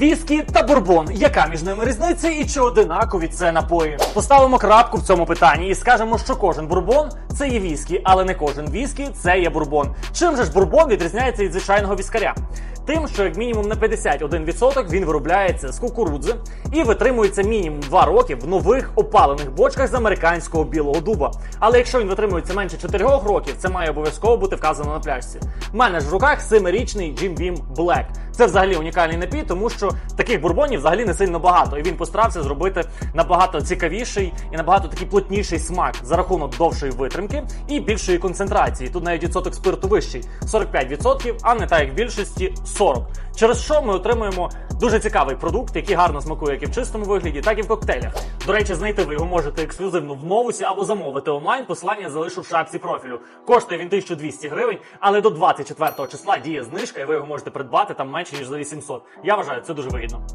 Віскі та бурбон. Яка між ними різниця і чи одинакові це напої? Поставимо крапку в цьому питанні і скажемо, що кожен бурбон це є віскі, але не кожен віскі це є бурбон. Чим же ж бурбон відрізняється від звичайного віскаря? Тим, що як мінімум на 51% він виробляється з кукурудзи і витримується мінімум 2 роки в нових опалених бочках з американського білого дуба. Але якщо він витримується менше 4 років, це має обов'язково бути вказано на пляшці. У мене ж в руках 7-річний Jim Beam Black. Це взагалі унікальний напій, тому що таких бурбонів взагалі не сильно багато, і він постарався зробити набагато цікавіший і набагато такий плотніший смак за рахунок довшої витримки і більшої концентрації. Тут навіть відсоток спирту вищий 45%, а не так як в більшості 40%. Через що ми отримуємо дуже цікавий продукт, який гарно смакує як і в чистому вигляді, так і в коктейлях. До речі, знайти ви його можете ексклюзивно в новусі або замовити онлайн. Посилання залишу в шапці профілю. Коштує він 1200 гривень, але до 24 числа діє знижка, і ви його можете придбати там менше ніж за 800. Я вважаю, це дуже вигідно.